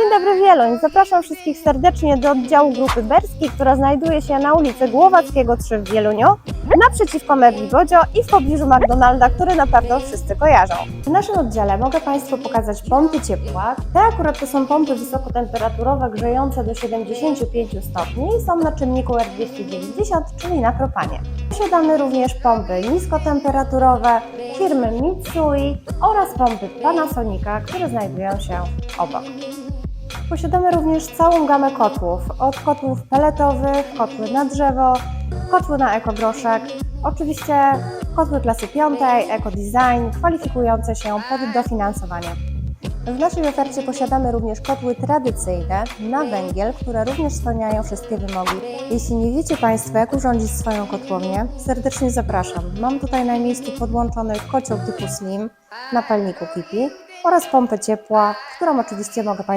Dzień dobry Wieluń, zapraszam wszystkich serdecznie do oddziału grupy Berski, która znajduje się na ulicy Głowackiego 3 w Wieluniu, naprzeciwko Mebli Bodzio i w pobliżu McDonalda, który na pewno wszyscy kojarzą. W naszym oddziale mogę Państwu pokazać pompy ciepła. Te akurat to są pompy wysokotemperaturowe, grzejące do 75 stopni i są na czynniku R290, czyli na propanie. Posiadamy również pompy niskotemperaturowe firmy Mitsui oraz pompy Panasonica, które znajdują się obok. Posiadamy również całą gamę kotłów, od kotłów peletowych, kotły na drzewo, kotły na ekogroszek, oczywiście kotły klasy piątej, ekodesign, kwalifikujące się pod dofinansowanie. W naszej ofercie posiadamy również kotły tradycyjne na węgiel, które również spełniają wszystkie wymogi. Jeśli nie wiecie Państwo, jak urządzić swoją kotłownię, serdecznie zapraszam. Mam tutaj na miejscu podłączony kocioł typu Slim na palniku Kipi oraz pompę ciepła, którą oczywiście mogę Państwu